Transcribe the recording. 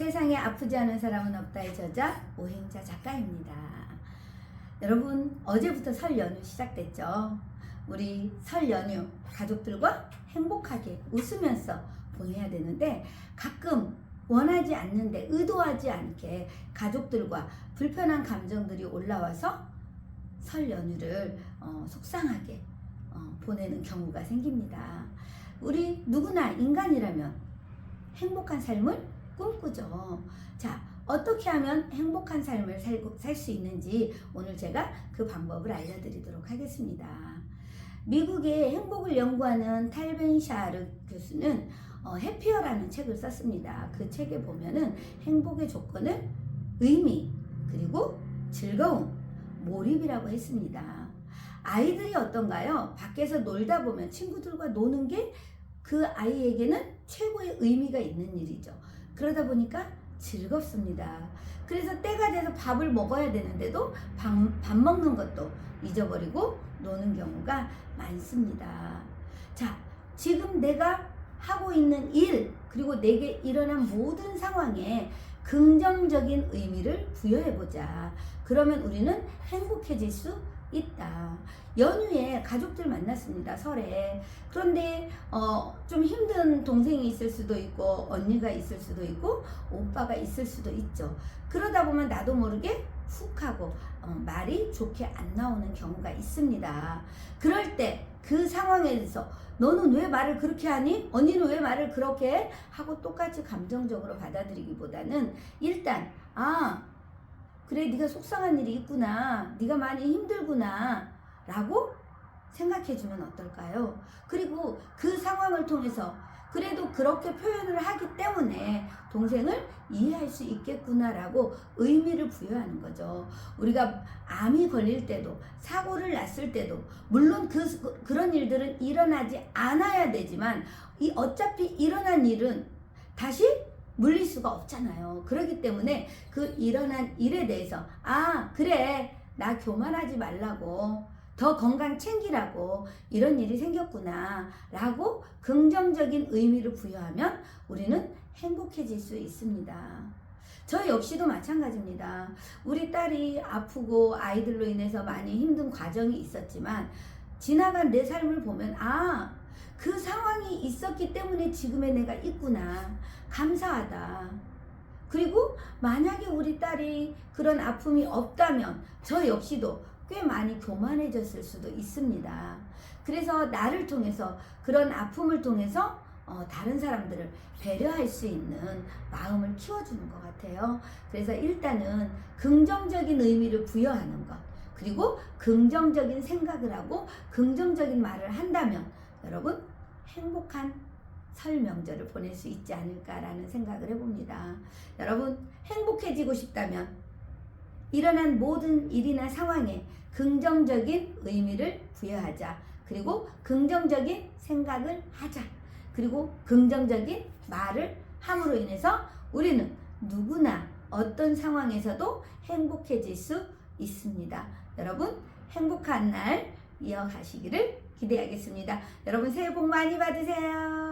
세상에 아프지 않은 사람은 없다의 저자 오행자 작가입니다. 여러분 어제부터 설 연휴 시작됐죠. 우리 설 연휴 가족들과 행복하게 웃으면서 보내야 되는데 가끔 원하지 않는데 의도하지 않게 가족들과 불편한 감정들이 올라와서 설 연휴를 어, 속상하게 어, 보내는 경우가 생깁니다. 우리 누구나 인간이라면 행복한 삶을 꿈꾸죠. 자, 어떻게 하면 행복한 삶을 살 수 있는지 오늘 제가 그 방법을 알려드리도록 하겠습니다. 미국의 행복을 연구하는 탈벤샤르 교수는 어, 해피어라는 책을 썼습니다. 그 책에 보면은 행복의 조건을 의미, 그리고 즐거움, 몰입이라고 했습니다. 아이들이 어떤가요? 밖에서 놀다 보면 친구들과 노는 게 그 아이에게는 최고의 의미가 있는 일이죠. 그러다 보니까 즐겁습니다. 그래서 때가 돼서 밥을 먹어야 되는데도 밥, 밥 먹는 것도 잊어버리고 노는 경우가 많습니다. 자, 지금 내가 하고 있는 일, 그리고 내게 일어난 모든 상황에 긍정적인 의미를 부여해보자. 그러면 우리는 행복해질 수 있다. 연휴에 가족들 만났습니다. 설에. 그런데 어, 좀 힘든 동생이 있을 수도 있고 언니가 있을 수도 있고 오빠가 있을 수도 있죠. 그러다 보면 나도 모르게 훅 하고 어, 말이 좋게 안 나오는 경우가 있습니다. 그럴 때 그 상황에 대해서 너는 왜 말을 그렇게 하니? 언니는 왜 말을 그렇게 해? 하고 똑같이 감정적으로 받아들이기보다는 일단 아 그래 네가 속상한 일이 있구나 네가 많이 힘들구나 라고 생각해 주면 어떨까요? 그리고 그 상황을 통해서 그래도 그렇게 표현을 하기 때문에 동생을 이해할 수 있겠구나라고 의미를 부여하는 거죠. 우리가 암이 걸릴 때도 사고를 났을 때도 물론 그 그런 일들은 일어나지 않아야 되지만 이 어차피 일어난 일은 다시 물릴 수가 없잖아요. 그렇기 때문에 그 일어난 일에 대해서 아 그래 나 교만하지 말라고 더 건강 챙기라고 이런 일이 생겼구나 라고 긍정적인 의미를 부여하면 우리는 행복해질 수 있습니다. 저 역시도 마찬가지입니다. 우리 딸이 아프고 아이들로 인해서 많이 힘든 과정이 있었지만 지나간 내 삶을 보면 아, 있었기 때문에 지금의 내가 있구나. 감사하다. 그리고 만약에 우리 딸이 그런 아픔이 없다면 저 역시도 꽤 많이 교만해졌을 수도 있습니다. 그래서 나를 통해서 그런 아픔을 통해서 어, 다른 사람들을 배려할 수 있는 마음을 키워주는 것 같아요. 그래서 일단은 긍정적인 의미를 부여하는 것, 그리고 긍정적인 생각을 하고 긍정적인 말을 한다면 여러분 행복한 설 명절을 보낼 수 있지 않을까라는 생각을 해봅니다. 여러분 행복해지고 싶다면 일어난 모든 일이나 상황에 긍정적인 의미를 부여하자. 그리고 긍정적인 생각을 하자. 그리고 긍정적인 말을 함으로 인해서 우리는 누구나 어떤 상황에서도 행복해질 수 있습니다. 여러분, 행복한 날 이어가시기를 기대하겠습니다. 여러분, 새해 복 많이 받으세요.